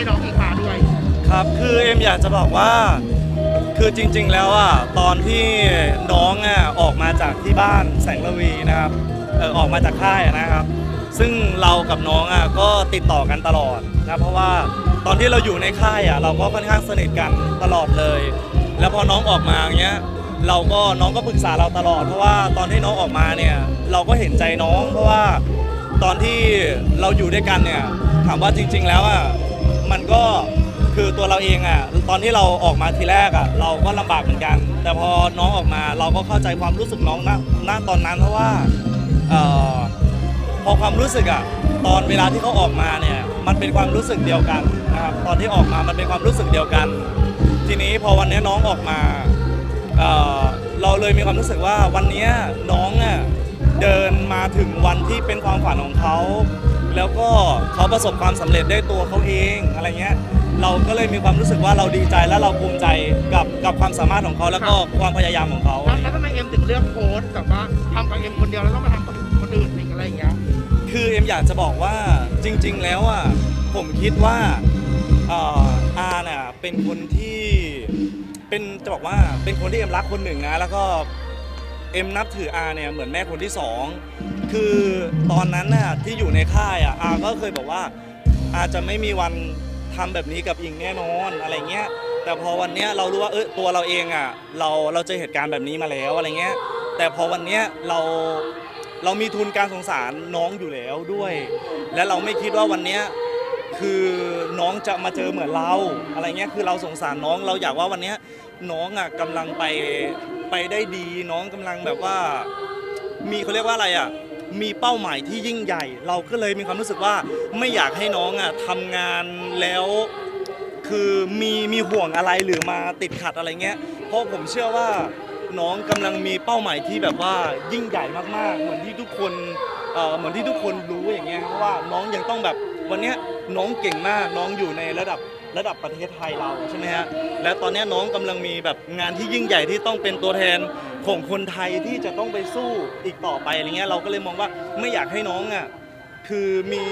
ให้น้องอิงมาด้วย ครับ คือเอ็มอยากจะบอกว่า คือจริง ๆ แล้วอะตอนที่น้องอะออกมาจากที่บ้านแสงระวีนะครับเออออกมาจากค่ายนะครับ ซึ่งเรากับน้องอะก็ติดต่อกันตลอดนะเพราะว่าตอนที่เราอยู่ในค่ายอะเราก็ค่อนข้างสนิทกันตลอดเลย แล้วพอน้องออกมาอย่างเงี้ยเราก็น้องก็ปรึกษาเราตลอด เพราะว่าตอนที่น้องออกมาเนี่ยเราก็เห็นใจน้อง เพราะว่าตอนที่เราอยู่ด้วยกันเนี่ยถามว่าจริง ๆ แล้วอะ มันก็คือตัวเราเองอะตอนที่เราออกมาทีแรกอะเราก็ลำบากเหมือนกัน แต่พอน้องออกมาเราก็เข้าใจความรู้สึกน้องณณตอนนั้นเพราะว่าเอ่อพอความรู้สึกอะตอนเวลาที่เขาออกมาเนี่ยมันเป็นความรู้สึกเดียวกันนะครับตอนที่ออกมามันเป็นความรู้สึกเดียวกัน ทีนี้พอวันนี้น้องออกมาเอ่อเราเลยมีความรู้สึกว่าวันนี้น้องอะเดินมาถึงวันที่เป็นความฝันของเขา แล้วก็เขาประสบความสำเร็จได้ตัวเขาเองอะไรเงี้ยเราก็เลยมีความรู้สึกว่าเราดีใจและเราภูมิใจกับกับความสามารถของเขาแล้วก็ความพยายามของเขาแล้วแล้วทำไมเอ็มถึงเลือกโพสต์แบบว่าทำกับเอ็มคนเดียวแล้วต้องมาทำกับคนอื่นอีกอะไรอย่างเงี้ยคือเอ็มอยากจะบอกว่าจริง ๆ แล้วอะผมคิดว่าเอ่ออาน่ะเป็นคนที่เป็นจะบอกว่าเป็นคนที่เอ็มรักคนหนึ่งนะแล้วก็เอ็มนับถืออาเนี่ยเหมือนแม่คนที่สอง คือตอนนั้นน่ะที่อยู่ในค่ายอะอาก็เคยบอกว่า อาจจะไม่มีวันทำแบบนี้กับอิงแน่นอนอะไรเงี้ย แต่พอวันเนี้ยเรารู้ว่าเออตัวเราเองอะเราเราเจอเหตุการณ์แบบนี้มาแล้วอะไรเงี้ย แต่พอวันเนี้ยเราเรามีทุนการสงสารน้องอยู่แล้วด้วย และเราไม่คิดว่าวันเนี้ยคือน้องจะมาเจอเหมือนเราอะไรเงี้ยคือเราสงสารน้องเราอยากว่าวันเนี้ยน้องอะกำลังไปไปได้ดีน้องกำลังแบบว่า มีเขาเรียกว่าอะไรอะ มีเป้าหมายที่ยิ่งใหญ่ เราก็เลยมีความรู้สึกว่าไม่อยากให้น้องอะทำงานแล้วคือมีมีห่วงอะไรหรือมาติดขัดอะไรเงี้ย เพราะผมเชื่อว่าน้องกำลังมีเป้าหมายที่แบบว่ายิ่งใหญ่มากๆ เหมือนที่ทุกคนเอ่อเหมือนที่ทุกคนรู้อย่างเงี้ยเพราะว่าน้องยังต้องแบบวันเนี้ยน้องเก่งมากน้องอยู่ในระดับ ระดับประเทศไทยเราใช่ไหมฮะและตอนเนี้ยน้องกำลังมีแบบงานที่ยิ่งใหญ่ที่ต้องเป็นตัวแทนของคนไทยที่จะต้องไปสู้อีกต่อไปอะไรเงี้ยเราก็เลยมองว่าไม่อยากให้น้องอะคือมี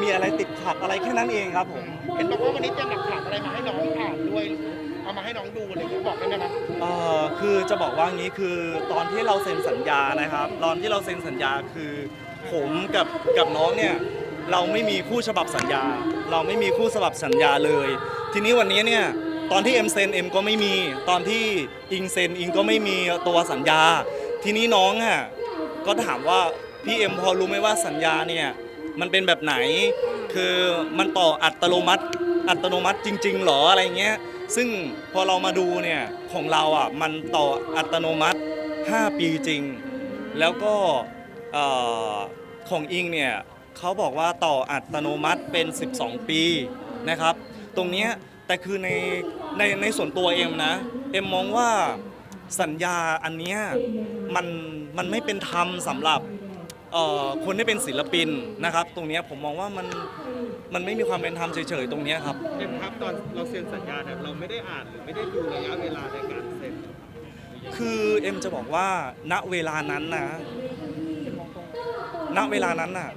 มีอะไรติดขัดอะไรแค่นั้นเองครับผมเห็นบอกว่าวันนี้เตรียมหลักฐานอะไรมาให้น้องอ่านด้วยหรือเอามาให้น้องดูอะไรอย่างเงี้ยบอกได้ไหมครับเอ่อคือจะบอกว่างี้คือตอนที่เราเซ็นสัญญานะครับ ตอนที่เราเซ็นสัญญาคือ ผมกับกับน้องเนี่ย เราไม่มีคู่ฉบับสัญญา เราไม่มีคู่ฉบับสัญญาเลย ทีนี้วันนี้เนี่ยตอนที่เอ็มเซ็นเอ็มก็ไม่มีตอนที่อิงเซ็นอิงก็ไม่มีตัวสัญญา ทีนี้น้องอะก็ถามว่าพี่เอ็มพอรู้ไหมว่าสัญญาเนี่ยมันเป็นแบบไหน คือมันต่ออัตโนมัติ อัตโนมัติจริง ๆหรออะไรเงี้ย ซึ่งพอเรามาดูเนี่ยของเราอะมันต่ออัตโนมัติ 5 ปีจริง แล้วก็ของอิงเนี่ย เขาบอกว่าต่ออัตโนมัติเป็น 12 ปีนะครับ ตรงเนี้ยแต่คือในในในส่วนตัวเอ็มนะ เอ็มมองว่าสัญญาอันเนี้ยมันมันไม่เป็นธรรมสำหรับเอ่อคนที่เป็นศิลปินนะครับ ตรงเนี้ยผมมองว่ามันมันไม่มีความเป็นธรรมเฉยๆตรงเนี้ยครับเอ็มครับตอนเราเซ็นสัญญาเนี่ยเราไม่ได้อ่านหรือไม่ได้ดูระยะเวลาในการเซ็นคือเอ็มจะบอกว่าณเวลานั้นนะณเวลานั้นน่ะ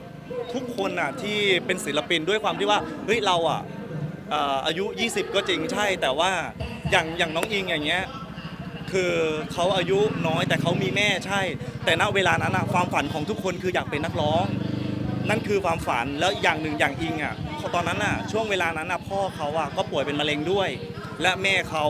ทุกคนน่ะที่เป็นศิลปินด้วยความที่ว่าเฮ้ยเราอะเอ่ออายุ 20 ก็จริงใช่แต่ว่าอย่างอย่างน้องอิงอย่างเงี้ยคือเขาอายุน้อยแต่เขามีแม่ใช่ แต่ณเวลานั้นอะความฝันของทุกคนคืออยากเป็นนักร้อง นั่นคือความฝันแล้วอย่างหนึ่งอย่างอิงอะตอนนั้นอะช่วงเวลานั้นอะพ่อเขาอะก็ป่วยเป็นมะเร็งด้วย และแม่เขา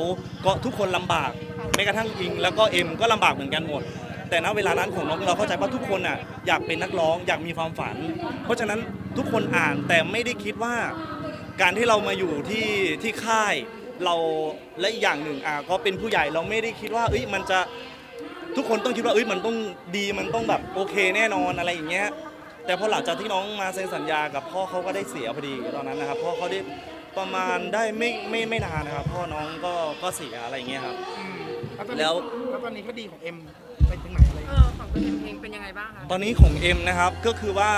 ก็ทุกคนลำบากแม้กระทั่งอิง แล้วก็เอ็มก็ลำบากเหมือนกันหมด แต่ณเวลานั้นของน้องเราเข้าใจว่าทุกคนอะอยากเป็นนักร้องอยากมีความฝัน เพราะฉะนั้นทุกคนอ่านแต่ไม่ได้คิดว่า การที่เรามาอยู่ที่ที่ค่ายเราและอีกอย่างหนึ่งอะก็เป็นผู้ใหญ่เราไม่ได้คิดว่าเอ้ยมันจะทุกคนต้องคิดว่าเอ้ยมันต้องดีมันต้องแบบโอเคแน่นอนอะไรอย่างเงี้ยแต่พอหลังจากที่น้องมาเซ็นสัญญากับพ่อเขาก็ได้เสียพอดีตอนนั้นนะครับพ่อเขาได้ประมาณได้ไม่ไม่ไม่นานนะครับ พ่อน้องก็ก็เสียอะไรอย่างเงี้ยครับอืมแล้วตอนนี้แล้ว แล้วตอนนี้คดีของเอ็ม ไปถึงไหนอะไรอย่างเอเงี้ย อของตัวเอ็มเองเป็นยังไงบ้างคะตอนนี้ของเอ็มนะครับก็คือว่า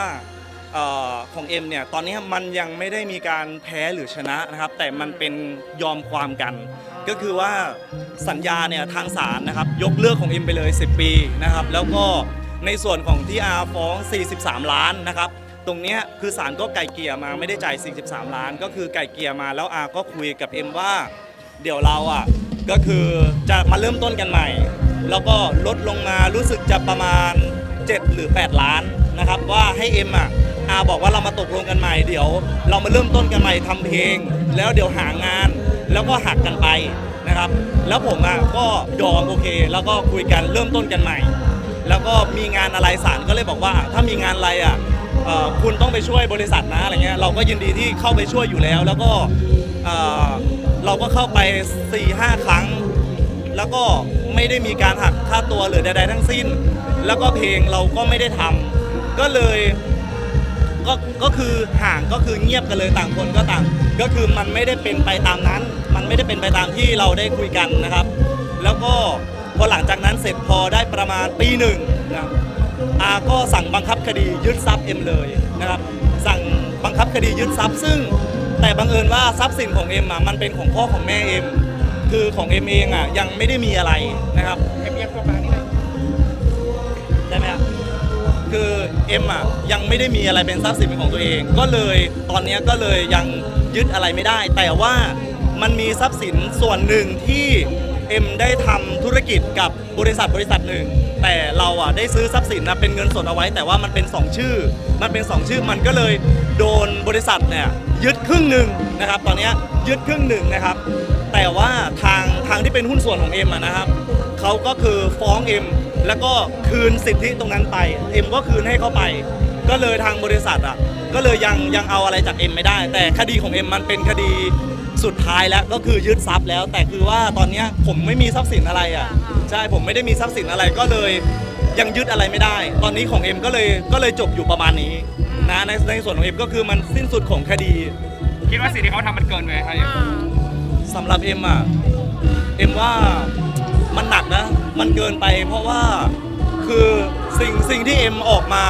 เอ่อของเอ็มเนี่ยตอนนี้มันยังไม่ได้มีการแพ้หรือชนะนะครับ แต่มันเป็นยอมความกัน ก็คือว่าสัญญาเนี่ยทางศาลนะครับ ยกเลิกของเอ็มไปเลย 10 ปีนะครับ แล้วก็ในส่วนของที่อาฟ้อง 43 ล้านนะครับ ตรงเนี้ยคือศาลก็ไก่เกลี่ยมาไม่ได้จ่าย 43 ล้าน ก็คือไก่เกลี่ยมาแล้วอาก็คุยกับเอ็มว่า เดี๋ยวเราอะก็คือจะมาเริ่มต้นกันใหม่ แล้วก็ลดลงมารู้สึกจะประมาณ 7 หรือ 8 ล้านนะครับ ว่าให้เอ็มอะอาบอกว่าเรามาตกลงกันใหม่เดี๋ยว เรามาเริ่มต้นกันใหม่ทำเพลง แล้วเดี๋ยวหางาน แล้วก็หักกันไปนะครับ แล้วผมอะก็ยอมโอเค แล้วก็คุยกันเริ่มต้นกันใหม่ แล้วก็มีงานอะไรศาลก็เลยบอกว่า ถ้ามีงานอะไรอะคุณต้องไปช่วยบริษัทนะอะไรเงี้ยเราก็ยินดีที่เข้าไปช่วยอยู่แล้ว แล้วก็เอ่อเราก็เข้าไป4ี่ห้าครั้ง แล้วก็ ไม่ได้มีการหักค่าตัวหรือใดๆทั้งสิ้น แล้วก็เพลงเราก็ไม่ได้ทำก็เลยก็ก็คือห่างก็คือเงียบกันเลยต่างคนก็ต่าง ก็คือมันไม่ได้เป็นไปตามนั้น มันไม่ได้เป็นไปตามที่เราได้คุยกันนะครับ แล้วก็พอหลังจากนั้นเสร็จพอได้ประมาณปีหนึ่งนะอาก็สั่งบังคับคดียึดทรัพย์เอ็มเลยนะครับ สั่งบังคับคดียึดทรัพย์ซึ่ง แต่บังเอิญว่าทรัพย์สินของเอ็มอะมันเป็นของพ่อของแม่เอ็ม คือของเอ็มเองอะยังไม่ได้มีอะไรนะครับเอ็มเอียงตัวมานี่เลยได้ไหมครับคือเอ็มอะยังไม่ได้มีอะไรเป็นทรัพย์สินเป็นของตัวเอง ก็เลยตอนนี้ก็เลยยังยึดอะไรไม่ได้ แต่ว่ามันมีทรัพย์สินส่วนหนึ่งที่เอ็มได้ทำธุรกิจกับบริษัทบริษัทหนึ่ง แต่เราอะได้ซื้อทรัพย์สินนะเป็นเงินสดเอาไว้ แต่ว่ามันเป็น 2 ชื่อ มันเป็น 2 ชื่อมันก็เลยโดนบริษัทเนี่ยยึดครึ่งหนึ่งนะครับ ตอนนี้ยึดครึ่งหนึ่งนะครับ แต่ว่าทางทางที่เป็นหุ้นส่วนของเอ็มอะนะครับเขาก็คือฟ้องเอ็มแล้วก็คืนสิทธิตรงนั้นไปเอ็มก็คืนให้เขาไป ก็เลยทางบริษัทอะก็เลยยังยังเอาอะไรจากเอ็มไม่ได้ แต่คดีของเอ็มมันเป็นคดีสุดท้ายแล้วก็คือยึดทรัพย์แล้ว แต่คือว่าตอนเนี้ยผมไม่มีทรัพย์สินอะไรอะใช่ผมไม่ได้มีทรัพย์สินอะไรก็เลยยังยึดอะไรไม่ได้ ตอนนี้ของเอ็มก็เลยก็เลยจบอยู่ประมาณนี้นะในในส่วนของเอ็มก็คือมันสิ้นสุดของคดี คิดว่าสิ่งที่เขาทำมันเกินไปครับ สำหรับเอ็มอะเอ็มว่ามันหนักนะ มันเกินไป เพราะว่าคือสิ่งสิ่งที่เอ็มออกมา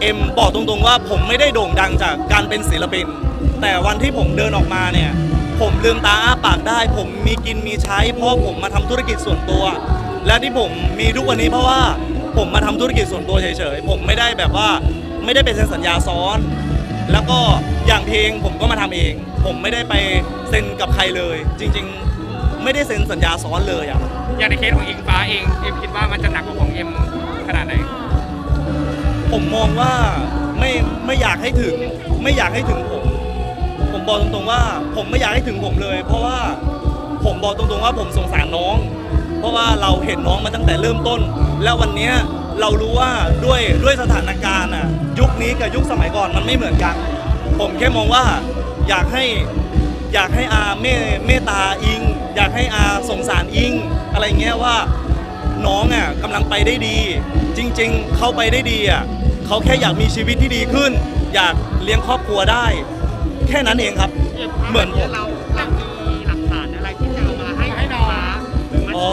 เอ็มบอกตรงๆว่าผมไม่ได้โด่งดังจากการเป็นศิลปิน แต่วันที่ผมเดินออกมาเนี่ย ผมลืมตาอ้าปากได้ ผมมีกินมีใช้ เพราะผมมาทำธุรกิจส่วนตัว และที่ผมมีทุกวันนี้เพราะว่าผมมาทำธุรกิจส่วนตัวเฉยๆ ผมไม่ได้แบบว่าไม่ได้ไปเซ็นสัญญาซ้อน แล้วก็อย่างเพลงผมก็มาทำเอง ผมไม่ได้ไปเซ็นกับใครเลย จริง ๆ ไม่ได้เซ็นสัญญาซ้อนเลยอะอย่างในเคสของอิงฟ้าเองเอ็มคิดว่ามันจะหนักกว่าของเอ็มขนาดไหนผมมองว่าไม่ไม่อยากให้ถึง ไม่อยากให้ถึงผม ผมบอกตรงๆว่า ผมไม่อยากให้ถึงผมเลย เพราะว่าผมบอกตรงๆว่าผมสงสารน้อง เพราะว่าเราเห็นน้องมาตั้งแต่เริ่มต้น แล้ววันเนี้ยเรารู้ว่าด้วยด้วยสถานการณ์อะ ยุคนี้กับยุคสมัยก่อนมันไม่เหมือนกัน ผมแค่มองว่าอยากให้อยากให้อาเมเมตตาอิง อยากให้อาสงสารอิง อะไรเงี้ยว่าน้องอะกำลังไปได้ดี จริง ๆ เขาไปได้ดีอะเขาแค่อยากมีชีวิตที่ดีขึ้น อยากเลี้ยงครอบครัวได้ แค่นั้นเองครับ เหมือนผมเราเรามีหลักฐานอะไรที่จะเอามาให้ให้น้องหรือมันอ๋อ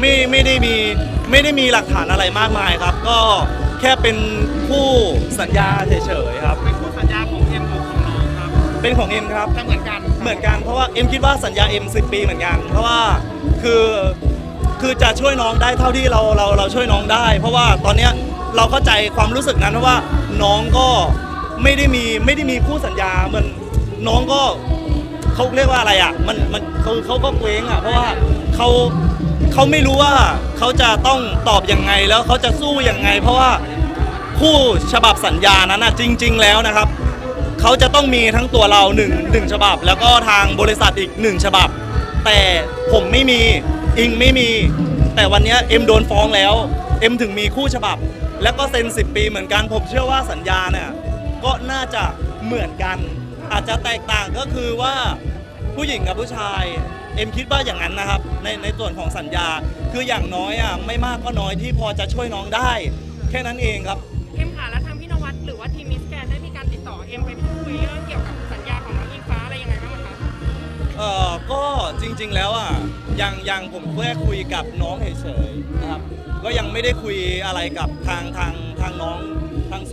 ไม่ไม่ได้มีไม่ได้มีหลักฐานอะไรมากมายครับ ก็แค่เป็นผู้สัญญาเฉยๆครับ เป็นคู่สัญญาของเอ็มหรือของน้องครับเป็นของเอ็มครับ จะเหมือนกันเหมือนกันเพราะว่าเอ็มคิดว่าสัญญาเอ็มสิปีเหมือนกัน เพราะว่าคือคือจะช่วยน้องได้เท่าที่เราเราเราช่วยน้องได้ เพราะว่าตอนเนี้ยเราเข้าใจความรู้สึกนั้นเพราะว่าน้องก็ไม่ได้มีไม่ได้มีคู่สัญญาเหมันน้องก็เขาเรียกว่าอะไรอะมันมันเขาเขาก็เกรงอะเพราะว่าเขา เขาไม่รู้ว่าเขาจะต้องตอบยังไงแล้วเขาจะสู้ยังไง เพราะว่าคู่ฉบับสัญญานั้นอะจริง ๆ แล้วนะครับเขาจะต้องมีทั้งตัวเราหนึ่งหนึ่งฉบับ แล้วก็ทางบริษัทอีกหนึ่งฉบับ แต่ผมไม่มีอิงไม่มี แต่วันนี้เอ็มโดนฟ้องแล้วเอ็มถึงมีคู่ฉบับ แล้วก็เซ็น 10 ปีเหมือนกันผมเชื่อว่าสัญญาเนี่ยก็น่าจะเหมือนกัน อาจจะแตกต่างก็คือว่า ผู้หญิงกับผู้ชาย เอ็มคิดว่าอย่างนั้นนะครับ ในในส่วนของสัญญา คืออย่างน้อยอะไม่มากก็น้อยที่พอจะช่วยน้องได้ แค่นั้นเองครับ เอ็มค่ะแล้วทางพี่นวัดหรือว่าทีมมิสแกนได้มีการติดต่อเอ็มไปพูดคุยเรื่องเกี่ยวกับสัญญาของน้องอิงฟ้าอะไรยังไงบ้างไหมคะเอ่อก็จริงๆแล้วอะยังยังผมแค่คุยกับน้องเฉยๆนะครับ ก็ยังไม่ได้คุยอะไรกับทางทางทางน้องทาง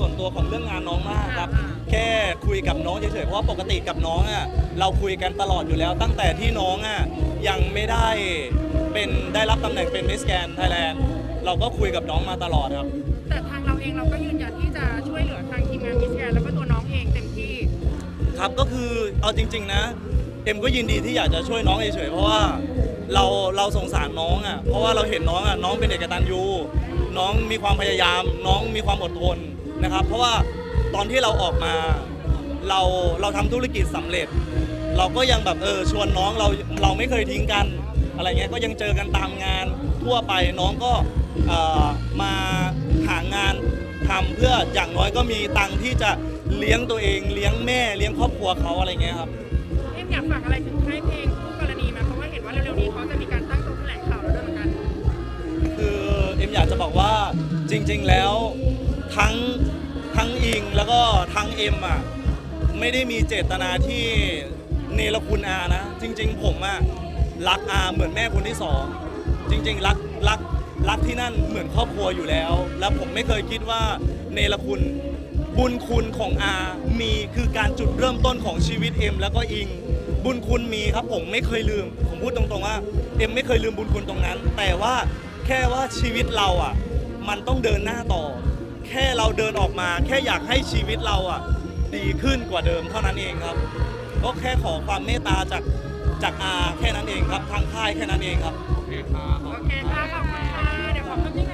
ส่วนตัวของเรื่องงานน้องมากครับ แค่คุยกับน้องเฉยๆเพราะว่าปกติกับน้องอะเราคุยกันตลอดอยู่แล้ว ตั้งแต่ที่น้องอะยังไม่ได้เป็นได้รับตำแหน่งเป็นมิสแกนไทยแลนด์เราก็คุยกับน้องมาตลอดครับ แต่ทางเราเองเราก็ยืนยันที่จะช่วยเหลือทางทีมครับก็คือเอาจริง ๆนะ เอ็มก็ยินดีที่อยากจะช่วยน้องเฉยๆเพราะว่าเราเราสงสารน้องอะเพราะว่าเราเห็นน้องอะน้องเป็นเด็กกตัญญูน้องมีความพยายาม น้องมีความอดทน นะครับ เพราะว่าตอนที่เราออกมาเราเราทำธุรกิจสำเร็จ เราก็ยังแบบเออชวนน้องเราเราไม่เคยทิ้งกันอะไรเงี้ยก็ยังเจอกันตามงานทั่วไปน้องก็เอ่อมาหางานทำเพื่ออย่างน้อยก็มีตังค์ที่จะเลี้ยงตัวเองเลี้ยงแม่เลี้ยงครอบครัวเขาอะไรเงี้ยครับเอ็มอยากฝากอะไรถึงค่ายเพลงคู่กรณีไหมเพราะว่าเห็นว่าเร็วๆนี้เขาจะมีการตั้งโต๊ะแถลงข่าวแล้วด้วยเหมือนกัน คือเอ็มอยากจะบอกว่าจริง ๆแล้วทั้ง ทั้งอิงแล้วก็ทั้งเอ็มอะไม่ได้มีเจตนาที่เนรคุณอานะ จริง ๆ ผมอะรักอาเหมือนแม่คนที่สองจริง ๆ รักรักรักที่นั่นเหมือนครอบครัวอยู่แล้ว แล้วผมไม่เคยคิดว่าเนรคุณบุญคุณของอา มีคือการจุดเริ่มต้นของชีวิตเอ็มแล้วก็อิง บุญคุณมีครับผมไม่เคยลืม ผมพูดตรงๆว่าเอ็มไม่เคยลืมบุญคุณตรงนั้น แต่ว่าแค่ว่าชีวิตเราอะ มันต้องเดินหน้าต่อ แค่เราเดินออกมา แค่อยากให้ชีวิตเราอะดีขึ้นกว่าเดิมเท่านั้นเองครับ ก็แค่ขอความเมตตาจากจากอาแค่นั้นเองครับ ทางค่ายแค่นั้นเองครับ โอเคค่ะขอบคุณค่ะเดี๋ยวขอคำนิ่